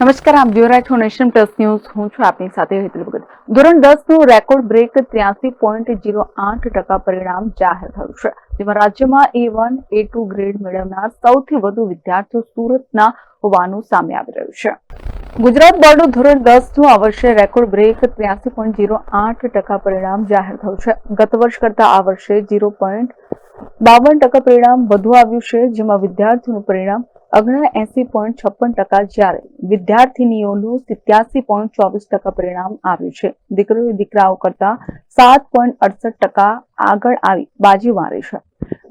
નમસ્કાર, આપ જોઈ રહ્યા છો નેશન પ્લસ ન્યૂઝ. હું છું આપની સાથે હેતલ ભગત. ધોરણ દસનું રેકોર્ડ બ્રેક ત્ર્યાસી પોઈન્ટ જીરો આઠ ટકા પરિણામ જાહેર થયું છે. જેમાં રાજ્યમાં A one A two grade મેળવનાર સૌથી વધુ વિદ્યાર્થીઓ સુરતના હોવાનું સામે આવી રહ્યું છે. ગુજરાત બોર્ડનું ધોરણ દસનું આ વર્ષે રેકોર્ડ બ્રેક ત્ર્યાસી પોઈન્ટ જીરો આઠ ટકા પરિણામ જાહેર થયું છે. ગત વર્ષ કરતા આ વર્ષે જીરો પોઈન્ટ બાવન ટકા પરિણામ વધુ આવ્યું છે, જેમાં વિદ્યાર્થીઓનું પરિણામ અગણા એસી પોઈન્ટ છપ્પન ટકા જ્યારે વિદ્યાર્થીનીઓનું સિત્યાસી પોઈન્ટ ચોવીસ ટકા પરિણામ આવ્યું છે. દીકરીઓ દીકરાઓ કરતા સાત પોઈન્ટ અડસઠ ટકા આગળ આવી બાજી મારી છે.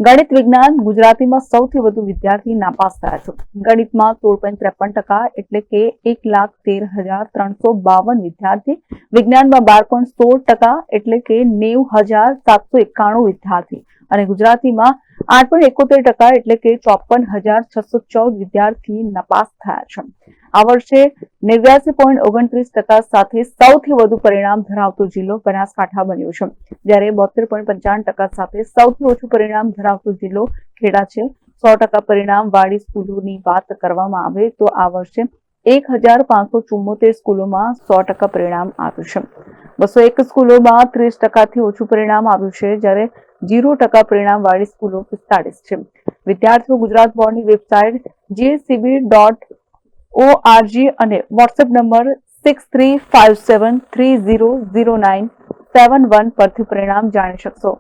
ગણિત વિજ્ઞાન ગુજરાતીમાં સૌથી વધુ વિદ્યાર્થી નાપાસ થયા છે. ગણિતમાં સોળ પોઈન્ટ ત્રેપન ટકા એટલે કે એક લાખ તેર હજાર ત્રણસો બાવન વિદ્યાર્થી. વિજ્ઞાનમાં બાર પોઈન્ટ સોળ ટકા એટલે કે નેવું હજાર સાતસો એકાણું વિદ્યાર્થી. અને ગુજરાતીમાં આઠ પોઈન્ટ એકોતેર ટકા એટલે કે ચોપન હજાર છસો ચૌદ વિદ્યાર્થી નપાસ થયા છે. આ વર્ષે નેવ્યાસી પોઈન્ટ ઓગણત્રીસ ટકા સાથે સૌથી વધુ પરિણામ ધરાવતો જિલ્લો બનાસકાંઠા બન્યો છે. જ્યારે બોતેર પોઈન્ટ પંચાવન ટકા સાથે સૌથી ઓછું પરિણામ ધરાવતો જિલ્લો ખેડા છે. સો ટકા પરિણામ વાળી સ્કૂલોની વાત કરવામાં આવે તો આ વર્ષે એક હજાર પાંચસો ચુમ્મોતેર સ્કૂલોમાં સો ટકા પરિણામ આવ્યું છે. બસો એક સ્કૂલોમાં ત્રીસ ટકાથી ઓછું પરિણામ આવ્યું છે, જ્યારે જીરો ટકા પરિણામ વાળી સ્કૂલો પિસ્તાળીસ છે. વિદ્યાર્થીઓ ગુજરાત બોર્ડની વેબસાઇટ જીએસસીબી ડોટ ઓઆરજી અને WhatsApp number six three five seven three zero zero nine seven one પરથી પરિણામ જાણી શકશો.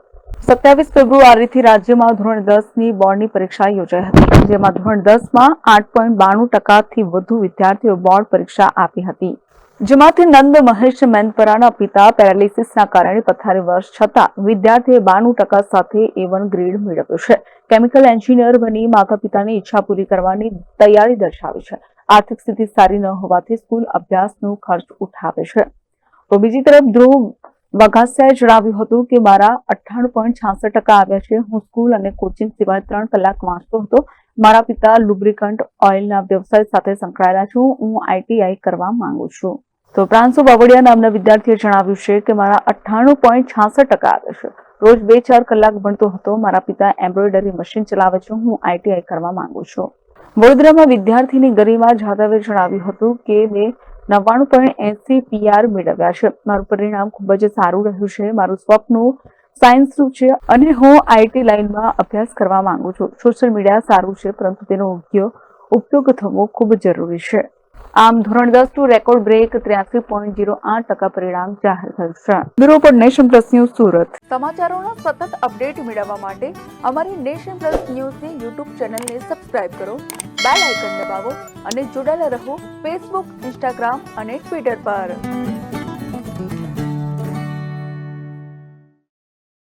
સત્યાવીસ ફેબ્રુઆરીથી રાજ્યમાં ધોરણ દસની બોર્ડની પરીક્ષા યોજાઈ હતી, જેમાં ધોરણ દસમાં આઠ પોઈન્ટ બાણું ટકાથી વધુ વિદ્યાર્થીઓ બોર્ડ પરીક્ષા આપી હતી. જેમાંથી નંદ મહેશ મેનપરાના પિતા પેરાલિસિસના કારણે પથારી વર્ષ છતાં વિદ્યાર્થીએ બાણું ટકા સાથે એ વન ગ્રેડ મેળવ્યો છે. કેમિકલ એન્જિનિયર બની માતા પિતાની ઈચ્છા પૂરી કરવાની તૈયારી દર્શાવી છે. આર્થિક સ્થિતિ સારી ન હોવાથી સ્કૂલ અભ્યાસનો ખર્ચ ઉઠાવે છે. તો બીજી તરફ ધ્રુવ વઘાસિયાએ જણાવ્યું હતું કે મારા અઠ્ઠાણું પોઈન્ટ છાસઠ ટકા આવ્યા છે. હું સ્કૂલ અને કોચિંગ સિવાય ત્રણ કલાક વાંચતો હતો. મારા પિતા લુબ્રિકન્ટ ઓઇલના વ્યવસાય સાથે સંકળાયેલા છું. હું આઈટીઆઈ કરવા માંગુ છું. તો પ્રાંસુ બાવળિયા નામના વિદ્યાર્થીએ જણાવ્યું છે કે મારા અઠ્ઠાણું પોઈન્ટ છાસઠ ટકા આવે છે. રોજ બે ચાર કલાક ભણતો હતો. મારા પિતા એમ્બ્રોઇડરી મશીન ચલાવે છે. હું આઈટીઆઈ કરવા માંગુ છું. વડોદરામાં વિદ્યાર્થીની ગરિમા જાદવે જણાવ્યું હતું કે મેં નવ્વાણું પોઈન્ટ એસી પીઆર મેળવ્યા છે. મારું પરિણામ ખૂબ જ સારું રહ્યું છે. મારું સ્વપ્ન સાયન્સનું છે અને હું આઈટી લાઇનમાં અભ્યાસ કરવા માંગુ છું. સોશિયલ મીડિયા સારું છે, પરંતુ તેનો યોગ્ય ઉપયોગ થવો ખૂબ જરૂરી છે. આમ ધોરણ દસનું રેકોર્ડ બ્રેક ત્ર્યાસી પોઈન્ટ જીરો આઠ ટકા પરિણામ જાહેર થયું બ્યુરો પર નેશન પ્લસ ન્યૂઝ સુરત. સમાચારોના સતત અપડેટ મેળવવા માટે અમારી નેશન પ્લસ ન્યૂઝની યુટ્યુબ ચેનલને સબસ્ક્રાઇબ કરો બેલ આઇકન દબાવો અને જોડાયેલા રહો ફેસબુક ઇન્સ્ટાગ્રામ અને ટ્વિટર પર.